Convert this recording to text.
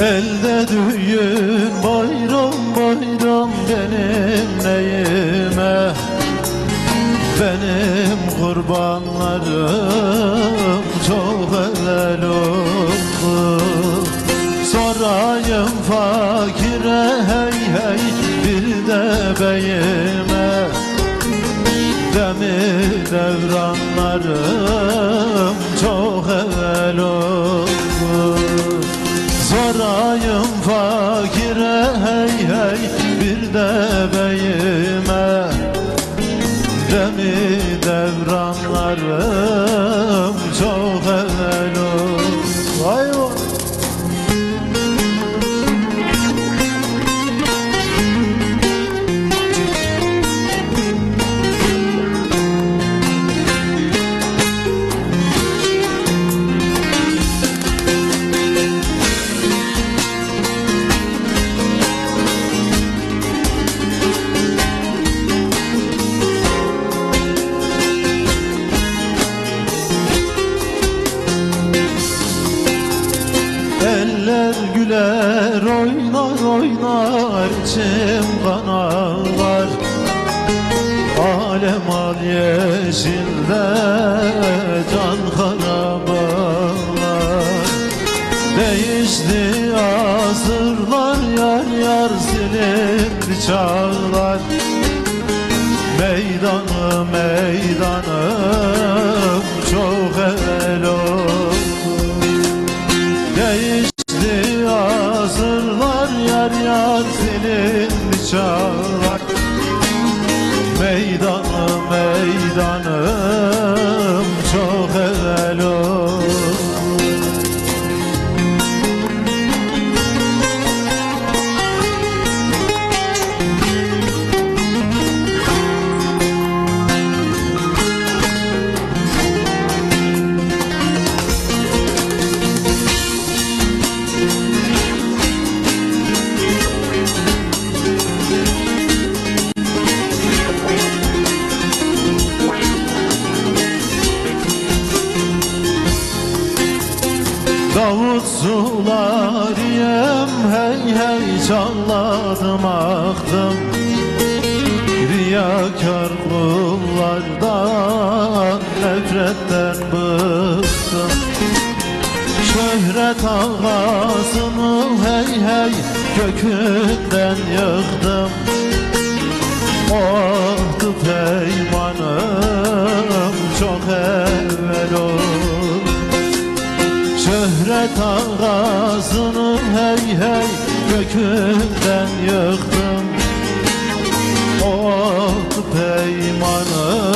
Elde düğün bayram bayram benim neyime? Benim kurbanlarım hey bir de beyime. Demir devranlarım çok evvel oldu Sorayım fakire hey hey bir de beyime. Demi devranlarım çok evvel oldu güler oynar oynar içim kan ağlar Alem al yeşilde can karabalar Değişti asırlar yar yar silindi çağlar. Meydanı meydanım çok evvel oldu Değişti silindi çağlar Davut sularıyım hey hey çağladım aktım. Riyakar kullardan nefretten bıktım. Şöhret ağasını hey hey kökünden yıktım. Oldu peymanım çok evvel Şöhret ağasını hey hey gökünden yıktım. Oldu peymanım